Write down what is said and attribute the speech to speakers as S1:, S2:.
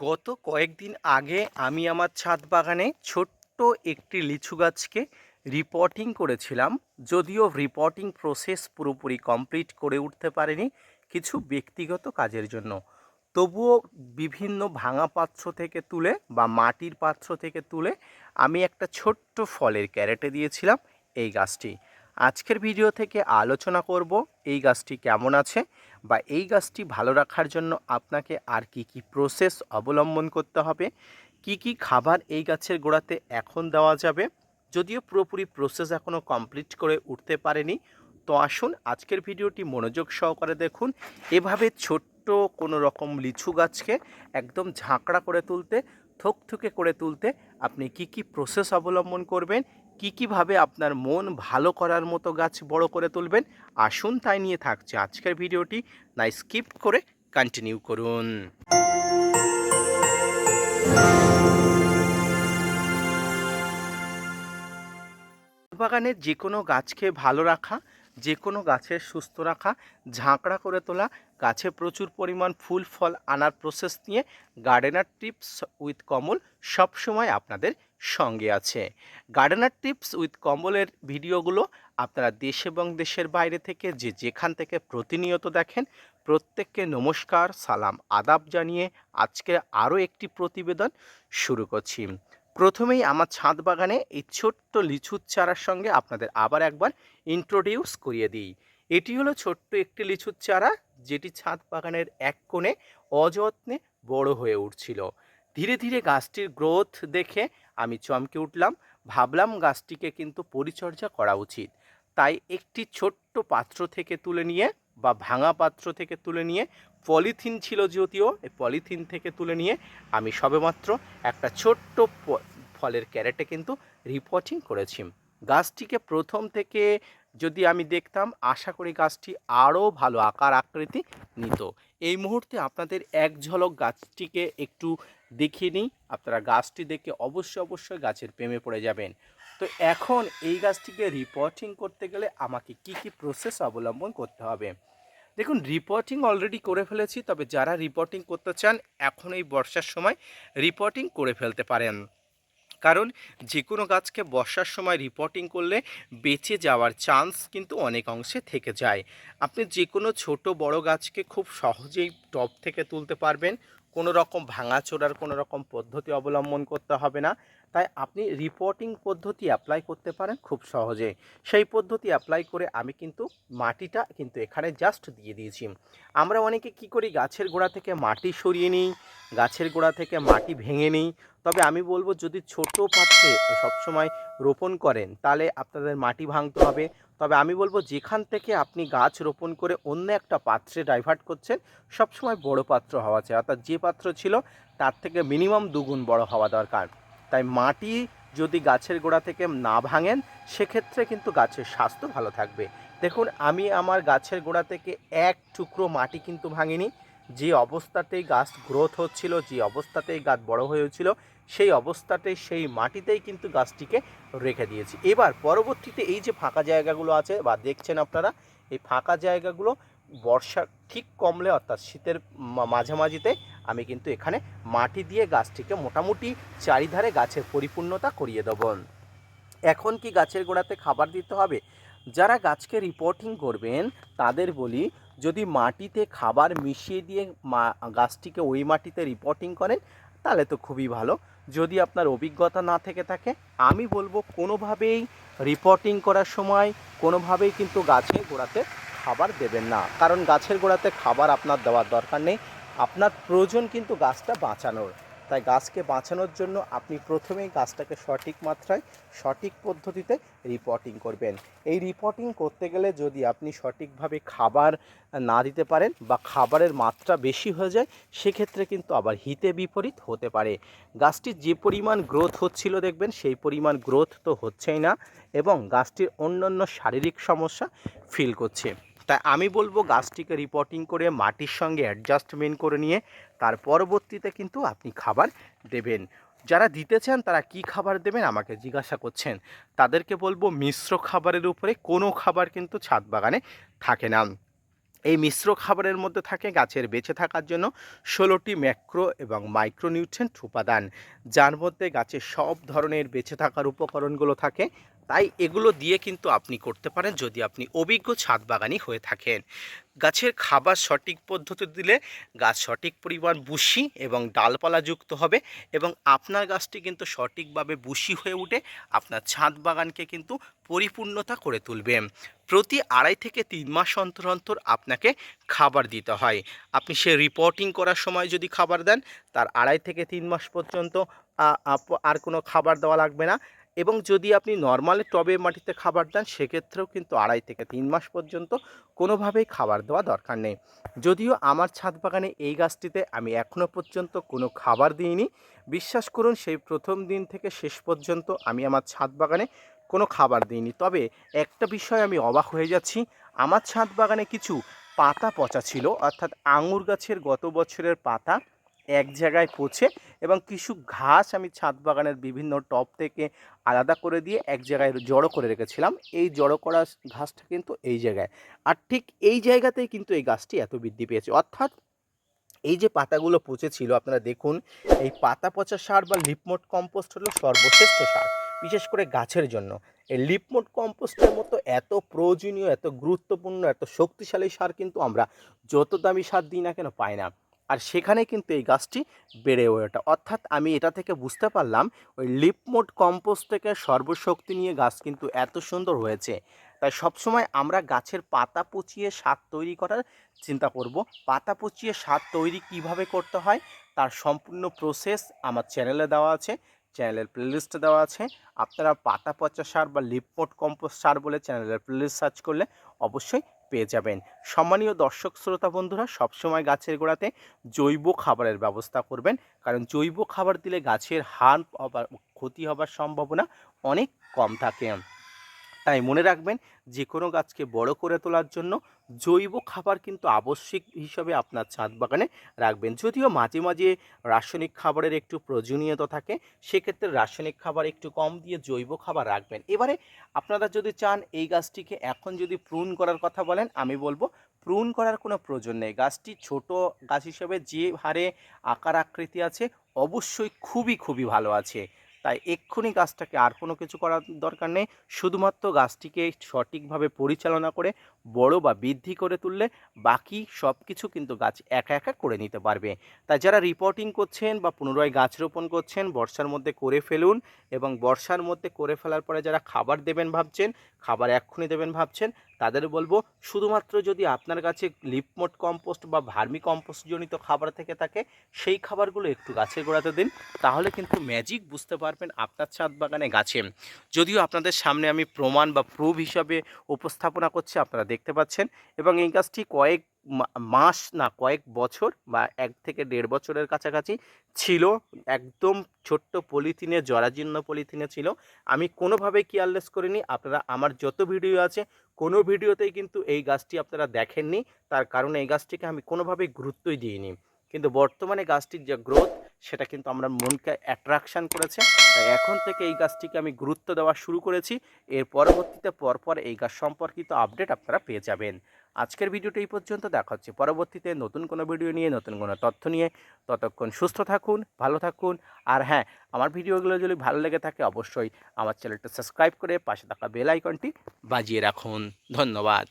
S1: গত কয়েকদিন আগে আমি আমার ছাদ বাগানে ছোট্ট একটি লিচু গাছকে রিপোর্টিং করেছিলাম, যদিও রিপোর্টিং প্রসেস পুরোপুরি কমপ্লিট করে উঠতে পারেনি কিছু ব্যক্তিগত কাজের জন্য। তবুও বিভিন্ন ভাঙা পাত্র থেকে তুলে বা মাটির পাত্র থেকে তুলে আমি একটা ছোট্ট ফলের ক্যারেটে দিয়েছিলাম এই গাছটি। আজকের ভিডিও থেকে আলোচনা করব এই গাছটি কেমন আছে বা এই গাছটি ভালো রাখার জন্য আপনাকে আর কি কি প্রসেস অবলম্বন করতে হবে, কি কি খাবার এই গাছের গোড়াতে এখন দেওয়া যাবে, যদিও পুরোপুরি প্রসেস এখনও কমপ্লিট করে উঠতে পারেনি। তো আসুন আজকের ভিডিওটি মনোযোগ সহকারে দেখুন। এভাবে ছোট্ট কোনো রকম লিচু গাছকে একদম ঝাঁকড়া করে তুলতে, থকথকে করে তুলতে আপনি কি কি প্রসেস অবলম্বন করবেন কি কীভাবে আপনার মন ভালো করার মতো গাছ বড় করে তুলবেন? আসুন তাই নিয়ে থাকছে আজকের ভিডিওটি। না স্কিপ করে কন্টিনিউ করুন। বাগানের যে কোনো গাছকে ভালো রাখা যে কোনো গাছের সুস্থ রাখা, ঝাঁকড়া করে তোলা, গাছে প্রচুর পরিমাণ ফুল, ফল আনার প্রসেস নিয়ে গার্ডেনার টিপস উইথ কমল সবসময় আপনাদের সঙ্গে আছে। গার্ডেনার টিপস উইথ কমলের ভিডিওগুলো আপনারা দেশ এবং দেশের বাইরে থেকে যে যেখান থেকে প্রতিনিয়ত দেখেন, প্রত্যেককে নমস্কার, সালাম, আদাব জানিয়ে আজকে আরও একটি প্রতিবেদন শুরু করছি। প্রথমেই আমার ছাদ বাগানে এই ছোট্ট লিচুর চারার সঙ্গে আপনাদের আবার একবার ইন্ট্রোডিউস করিয়ে দিই। এটি হলো ছোট্ট একটি লিচুর চারা, যেটি ছাদ বাগানের এক কোণে অযত্নে বড় হয়ে উঠছিল। ধীরে ধীরে গাছটির গ্রোথ দেখে আমি চমকে উঠলাম। ভাবলাম গাছটিকে কিন্তু পরিচর্যা করা উচিত। তাই একটি ছোট্ট পাত্র থেকে তুলে নিয়ে বা ভাঙা পাত্র থেকে তুলে নিয়ে, পলিথিন ছিল যদিও, এই পলিথিন থেকে তুলে নিয়ে আমি সবেমাত্র একটা ছোট্ট ফলের ক্যারেটে কিন্তু রিপোর্টিং করেছি। গাছটিকে প্রথম থেকে যদি আমি দেখতাম, আশা করি গাছটি আরও ভালো আকার আকৃতি নিত। এই মুহূর্তে আপনাদের এক ঝলক গাছটিকে একটু দেখিয়ে নিই। আপনারা গাছটি দেখে অবশ্যই অবশ্যই গাছের প্রেমে পড়ে যাবেন। তো এখন এই গাছটিকে রিপোর্টিং করতে গেলে আমাকে কি কি প্রসেস অবলম্বন করতে হবে? দেখুন রিপোর্টিং অলরেডি করে ফেলেছি, তবে যারা রিপোর্টিং করতে চান, এখন এই বর্ষার সময় রিপোর্টিং করে ফেলতে পারেন। কারণ যে কোনো গাছকে বর্ষার সময় রিপোর্টিং করলে বেঁচে যাওয়ার চান্স কিন্তু অনেক অংশে থেকে যায়। আপনি যে কোনো ছোট বড় গাছকে খুব সহজেই টপ থেকে তুলতে পারবেন। কোনো রকম ভাঙাচোরার, কোনো রকম পদ্ধতি অবলম্বন করতে হবে না। তাই আপনি রিপোর্টিং পদ্ধতি অ্যাপ্লাই করতে পারেন খুব সহজে। সেই পদ্ধতি অ্যাপ্লাই করে আমি কিন্তু মাটিটা কিন্তু এখানে জাস্ট দিয়ে দিয়েছি। আমরা অনেকে কি করি, গাছের গোড়া থেকে মাটি সরিয়ে নিই, গাছের গোড়া থেকে মাটি ভেঙে নিই। তবে আমি বলব যদি ছোট পাত্রে সবসময় রোপণ করেন, তাহলে আপনাদের মাটি ভাঙতে হবে। তবে আমি বলব যেখান থেকে আপনি গাছ রোপণ করে অন্য একটা পাত্রে ডাইভার্ট করছেন, সবসময় বড় পাত্র হওয়া চাই। অর্থাৎ যে পাত্র ছিল, তার থেকে মিনিমাম দুগুণ বড় হওয়া দরকার। তাই মাটি যদি গাছের গোড়া থেকে না ভাঙেন, সেক্ষেত্রে কিন্তু গাছের স্বাস্থ্য ভালো থাকবে। দেখুন, আমি আমার গাছের গোড়া থেকে এক টুকরো মাটি কিন্তু ভাঙিনি। যে অবস্থাতেই গাছ গ্রোথ হচ্ছিল, যে অবস্থাতেই গাছ বড় হয়েছিল, সেই অবস্থাতেই সেই মাটিতেই কিন্তু গাছটিকে রেখে দিয়েছি। এবার পরবর্তীতে এই যে ফাঁকা জায়গাগুলো আছে বা দেখছেন আপনারা, এই ফাঁকা জায়গাগুলো বর্ষা ঠিক কমলে অর্থাৎ শীতের মাঝামাঝিতে আমি কিন্তু এখানে মাটি দিয়ে গাছটিকে মোটামুটি চারিধারে গাছের পরিপূর্ণতা করিয়ে দেব। এখন কি গাছের গোড়াতে খাবার দিতে হবে? যারা গাছকে রিপোর্টিং করবেন, তাদের বলি, যদি মাটিতে খাবার মিশিয়ে দিয়ে মা, গাছটিকে ওই মাটিতে রিপোর্টিং করেন, তাহলে তো খুবই ভালো। যদি আপনার অভিজ্ঞতা না থেকে থাকে, আমি বলব কোনোভাবেই রিপোর্টিং করার সময় কোনোভাবেই কিন্তু গাছের গোড়াতে খাবার দেবেন না। কারণ গাছের গোড়াতে খাবার আপনার দেওয়ার দরকার নেই। আপনার প্রয়োজন কিন্তু গাছটা বাঁচানোর। তাই গাছকে বাঁচানোর জন্য আপনি প্রথমেই গাছটাকে সঠিক মাত্রায়, সঠিক পদ্ধতিতে রিপোর্টিং করবেন। এই রিপোর্টিং করতে গেলে যদি আপনি সঠিকভাবে খাবার না দিতে পারেন বা খাবারের মাত্রা বেশি হয়ে যায়, সেক্ষেত্রে কিন্তু আবার হিতে বিপরীত হতে পারে। গাছটির যে পরিমাণ গ্রোথ হচ্ছিল দেখবেন, সেই পরিমাণ গ্রোথ তো হচ্ছেই না এবং গাছটির অন্যান্য শারীরিক সমস্যা ফিল করছে। তাই আমি বলব গাছটিকে রিপোর্টিং করে মাটির সঙ্গে অ্যাডজাস্টমেন্ট করে নিয়ে তার পরবর্তীতে কিন্তু আপনি খাবার দেবেন। যারা দিতে চান তারা কি খাবার দেবেন আমাকে জিজ্ঞাসা করছেন। তাদেরকে বলব মিশ্র খাবারের উপরে কোনো খাবার কিন্তু ছাদ বাগানে থাকে না। এই মিশ্র খাবারের মধ্যে থাকে গাছের বেঁচে থাকার জন্য ষোলোটি ম্যাক্রো এবং মাইক্রোনিউট্রেন্ট উপাদান। যার মধ্যে গাছের সব ধরনের বেঁচে থাকার উপকরণগুলো থাকে। তাই এগুলো দিয়ে কিন্তু আপনি করতে পারেন যদি আপনি অভিজ্ঞ ছাদ বাগানি হয়ে থাকেন। গাছের খাবার সঠিক পদ্ধতি দিলে গাছ সঠিক পরিমাণ বুশি এবং ডালপালা যুক্ত হবে এবং আপনার গাছটি কিন্তু সঠিকভাবে বুশি হয়ে উঠে আপনার ছাদ বাগানকে কিন্তু পরিপূর্ণতা করে তুলবে। প্রতি আড়াই থেকে তিন মাস অন্তর অন্তর আপনাকে খাবার দিতে হয়। আপনি সে রিপোর্টিং করার সময় যদি খাবার দেন, তার আড়াই থেকে তিন মাস পর্যন্ত আর কোনো খাবার দেওয়া লাগবে না। এবং যদি আপনি নর্মাল টবে মাটিতে খাবার দেন, সেক্ষেত্রেও কিন্তু আড়াই থেকে তিন মাস পর্যন্ত কোনোভাবেই খাবার দেওয়া দরকার নেই। যদিও আমার ছাদ বাগানে এই গাছটিতে আমি এখনও পর্যন্ত কোনো খাবার দিইনি। বিশ্বাস করুন, সেই প্রথম দিন থেকে শেষ পর্যন্ত আমি আমার ছাদ বাগানে কোনো খাবার দিইনি। তবে একটা বিষয় আমি অবাক হয়ে যাচ্ছি। আমার ছাদ বাগানে কিছু পাতা পচা ছিল, অর্থাৎ আঙুর গাছের গত বছরের পাতা এক জায়গায় পচে এবং কিছু ঘাস আমি ছাদ বাগানের বিভিন্ন টব থেকে আলাদা করে দিয়ে এক জায়গায় জড়ো করে রেখেছিলাম। এই জড়ো করা ঘাসটা কিন্তু এই জায়গায়। আর ঠিক এই জায়গাতেই কিন্তু এই গাছটি এত বৃদ্ধি পেয়েছে। অর্থাৎ এই যে পাতাগুলো পচেছিল, আপনারা দেখুন, এই পাতা পচা সার বা লিপমোট কম্পোস্ট হলো সর্বশ্রেষ্ঠ সার, বিশেষ করে গাছের জন্য। এই লিপমোট কম্পোস্টের মতো এত প্রয়োজনীয়, এত গুরুত্বপূর্ণ, এত শক্তিশালী সার কিন্তু আমরা যত দামি সার দিই না কেন পাই না। আর সেখানে কিন্তু এই গাছটি বেড়ে ওঠে। অর্থাৎ আমি এটা থেকে বুঝতে পারলাম, ওই লিপমোট কম্পোস্ট থেকে সর্বশক্তি নিয়ে গাছ কিন্তু এত সুন্দর হয়েছে। তাই সবসময় আমরা গাছের পাতা পচিয়ে সার তৈরি করার চিন্তা করব। পাতা পচিয়ে সার তৈরি কীভাবে করতে হয়, তার সম্পূর্ণ প্রসেস আমার চ্যানেলে দেওয়া আছে চ্যানেলের প্লেলিস্টে দেওয়া আছে। আপনারা পাতা পচা সার বা লিপমোট কম্পোস্ট সার বলে চ্যানেলের প্লেলিস্ট সার্চ করলে অবশ্যই পেয়ে যাবেন। সম্মানীয় দর্শক, শ্রোতা, বন্ধুরা, সবসময় গাছের গোড়াতে জৈব খাবারের ব্যবস্থা করবেন। কারণ জৈব খাবার দিলে গাছের হার ক্ষতি হবার সম্ভাবনা অনেক কম থাকে। তাই মনে রাখবেন যে কোনো গাছকে বড় করে তোলার জন্য জৈব খাবার কিন্তু আবশ্যিক হিসাবে আপনার ছাদ বাগানে রাখবেন। যদিও মাঝে মাঝে রাসায়নিক খাবারের একটু প্রয়োজনীয়তা থাকে, সেক্ষেত্রে রাসায়নিক খাবার একটু কম দিয়ে জৈব খাবার রাখবেন। এবারে আপনারা যদি চান এই গাছটিকে এখন যদি প্রুন করার কথা বলেন, আমি বলব প্রুন করার কোনো প্রয়োজন নেই। গাছটি ছোট গাছ হিসেবে যে হারে আকার আকৃতি আছে, অবশ্যই খুবই খুবই ভালো আছে। তাই এক্ষুনি গাছটাকে আর কোনো কিছু করার দরকার নেই। শুধুমাত্র গাছটিকে সঠিকভাবে পরিচালনা করে, বড় বা বৃদ্ধি করে তুললে বাকি সব কিছু কিন্তু গাছ একা একা করে নিতে পারবে। তাই যারা রিপোর্টিং করছেন বা পুনরায় গাছ রোপণ করছেন, বর্ষার মধ্যে করে ফেলুন এবং বর্ষার মধ্যে করে ফেলার পরে যারা খাবার দেবেন ভাবছেন, খাবার এক্ষুনি দেবেন ভাবছেন তাদের বলব, শুধুমাত্র যদি আপনার কাছে লিপমোট কম্পোস্ট বা ভার্মি কম্পোস্ট জনিত খাবার থেকে থাকে, সেই খাবারগুলো একটু গাছের গোড়াতে দিন, তাহলে কিন্তু ম্যাজিক বুঝতে পারবেন আপনার ছাদ বাগানে গাছে। যদিও আপনাদের সামনে আমি প্রমাণ বা প্রুভ হিসাবে উপস্থাপনা করছি, আপনারা দেখতে পাচ্ছেন। এবং এই গাছটি কয়েক মাস না কয়েক বছর বা এক থেকে দেড় বছরের কাছাকাছি ছিল, একদম ছোট্ট পলিথিনে, জরাজীর্ণ পলিথিনে ছিল। আমি কোনোভাবেই কেয়ারলেস করিনি। আপনারা, আমার যত ভিডিও আছে, কোনো ভিডিওতেই কিন্তু এই গাছটি আপনারা দেখেননি। তার কারণে এই গাছটিকে আমি কোনোভাবেই গুরুত্বই দিইনি। কিন্তু বর্তমানে গাছটির যে গ্রোথ সেটা কিন্তু আমার মনকে অ্যাট্রাকশান করেছে। তাই এখন থেকে এই গাছটিকে আমি গুরুত্ব দেওয়া শুরু করেছি। এর পরবর্তীতে পরপর এই গাছ সম্পর্কিত আপডেট আপনারা পেয়ে যাবেন। আজকের ভিডিওটা এই পর্যন্ত। দেখা হচ্ছে পরবর্তীতে নতুন কোনো ভিডিও নিয়ে, নতুন কোনো তথ্য নিয়ে। ততক্ষণ সুস্থ থাকুন, ভালো থাকুন। আর হ্যাঁ আমার ভিডিওগুলো যদি ভালো লেগে থাকে অবশ্যই আমার চ্যানেলটা সাবস্ক্রাইব করে পাশে থাকা বেল আইকনটি বাজিয়ে রাখুন। ধন্যবাদ।